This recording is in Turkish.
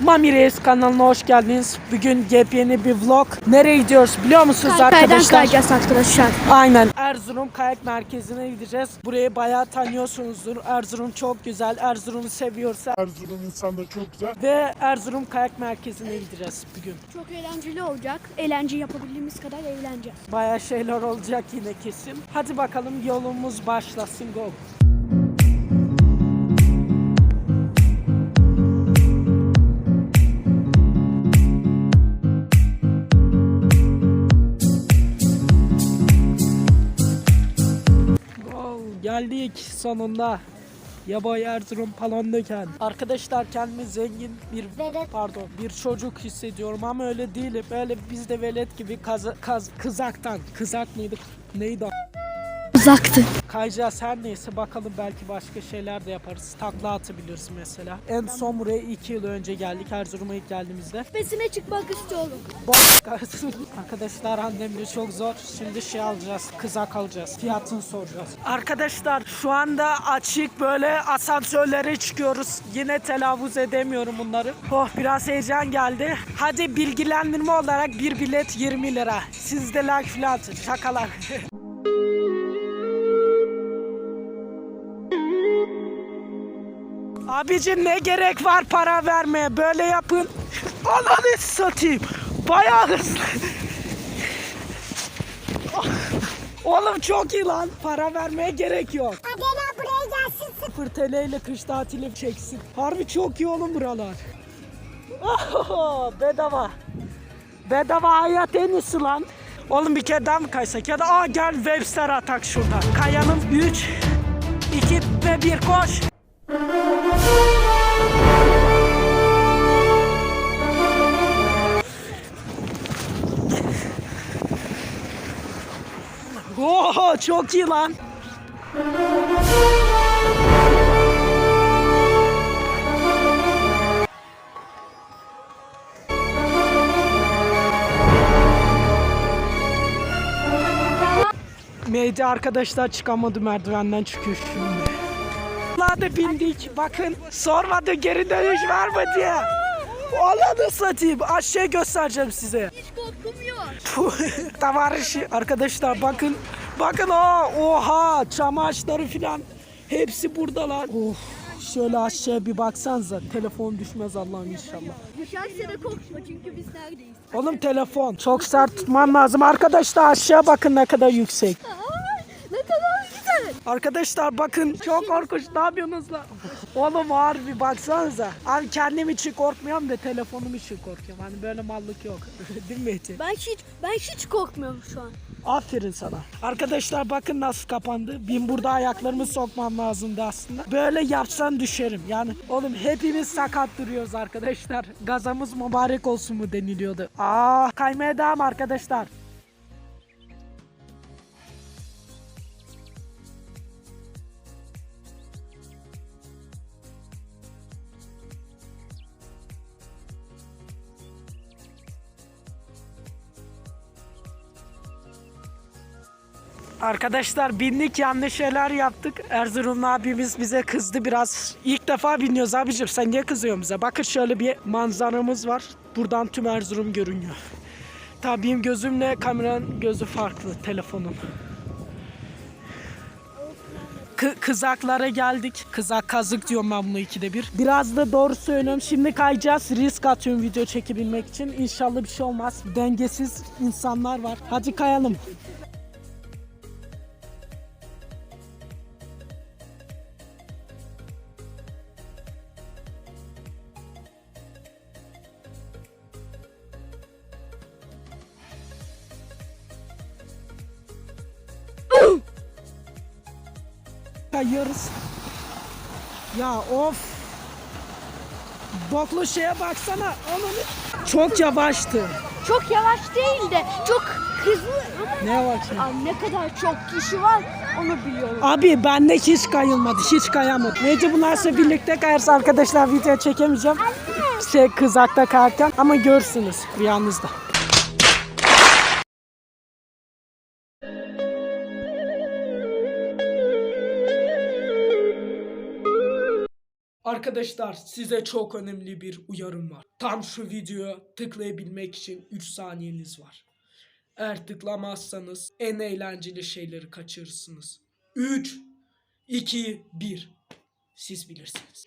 Mami Reis kanalına hoş geldiniz. Bugün yepyeni bir vlog. Nereye gidiyoruz biliyor musunuz arkadaşlar? kayacağız arkadaşlar. Aynen. Erzurum Kayak Merkezi'ne gideceğiz. Burayı bayağı tanıyorsunuzdur. Erzurum çok güzel. Erzurum'u seviyorsa Erzurum insan da çok güzel. ve Erzurum Kayak Merkezi'ne gideceğiz bugün. Çok eğlenceli olacak. Eğlence yapabildiğimiz kadar eğleneceğiz. Bayağı şeyler olacak yine kesin. Hadi bakalım yolumuz başlasın. Go. Geldik sonunda. Yaboy Erzurum Palandöken. Arkadaşlar kendimi zengin bir pardon bir çocuk hissediyorum ama öyle değilim. Böyle biz de velet gibi kaz, kaz, kızaktan. Kızak mıydık? Neydi o? Uzaktı. Kayacağız her neyse bakalım belki başka şeyler de yaparız. Takla atabiliriz mesela. En son buraya 2 yıl önce geldik. Erzurum'a ilk geldiğimizde. Tepesine çıkmak istiyorum. Boş Arkadaşlar annemle çok zor. Şimdi şey alacağız. Kızak alacağız. Fiyatını soracağız. Arkadaşlar şu anda açık böyle asansörlere çıkıyoruz. Yine telaffuz edemiyorum bunları. Oh biraz heyecan geldi. Hadi bilgilendirme olarak bir bilet 20 lira. Sizde like filan atın. Şakalar. Abicim ne gerek var para vermeye? Böyle yapın. Ananı satayım. Bayağı hızlı. Oğlum çok iyi lan. Para vermeye gerek yok. Adela buraya gelsin. 0 TL ile kış tatili çeksin. Harbi çok iyi oğlum buralar. Oho, bedava. Bedava hayat en iyisi lan. Oğlum bir kere daha mı kaysak? Ya da aa gel Webster atak şurada. Kayalım 3, 2 ve 1 koş. Oho çok iyi lan. Meyde arkadaşlar çıkamadı merdivenden çıkıyor şimdi. Hadi bindik. Bakın sormadı geri dönüş var mı diye. Olanı satayım. Aşağı göstereceğim size. Hiç korkum yok. Tavarışı arkadaşlar bakın. Bakın o oha çam ağaçları filan. Hepsi buradalar. Of. Şöyle aşağıya bir baksanıza. Telefon düşmez Allah'ım inşallah. Düşerse de korkma çünkü biz neredeyiz? Oğlum telefon. Çok sert tutman lazım. Arkadaşlar aşağı bakın ne kadar yüksek. Ne kadar güzel. Arkadaşlar bakın çok korkunç. Ne yapıyorsunuz lan? Oğlum ağır bir baksanıza. Abi kendim için korkmuyorum da telefonum için korkuyorum. Hani böyle mallık yok. Değil mi Mehdi? Ben hiç ben hiç korkmuyorum şu an. Aferin sana. Arkadaşlar bakın nasıl kapandı. Bin burada ayaklarımı sokmam lazımdı aslında. Böyle yapsan düşerim. Yani oğlum hepimiz sakat duruyoruz arkadaşlar. Gazamız mübarek olsun mu deniliyordu. Aa kaymaya devam arkadaşlar. Arkadaşlar bindik yanlış şeyler yaptık. Erzurumlu abimiz bize kızdı biraz. İlk defa biniyoruz abicim sen niye kızıyorsun bize? Bakın şöyle bir manzaramız var. Buradan tüm Erzurum görünüyor. Tabii benim gözümle kameranın gözü farklı telefonun. Kı- kızaklara geldik. Kızak kazık diyorum ben bunu ikide bir. Biraz da doğru söylüyorum. Şimdi kayacağız. Risk atıyorum video çekebilmek için. İnşallah bir şey olmaz. Dengesiz insanlar var. Hadi kayalım. Kayıyoruz. Ya of. Boklu şeye baksana. Onun çok yavaştı. Çok yavaş değil de çok hızlı ama Ne bakayım? Aa, ne kadar çok kişi var onu biliyorum. Abi bende hiç kayılmadı. Hiç kayamadı. Nece bunlarsa birlikte kayarsa arkadaşlar video çekemeyeceğim. Şey kızakta kayarken ama görsünüz rüyanızda. Arkadaşlar size çok önemli bir uyarım var. Tam şu videoya tıklayabilmek için 3 saniyeniz var. Eğer tıklamazsanız en eğlenceli şeyleri kaçırırsınız. 3, 2, 1. Siz bilirsiniz.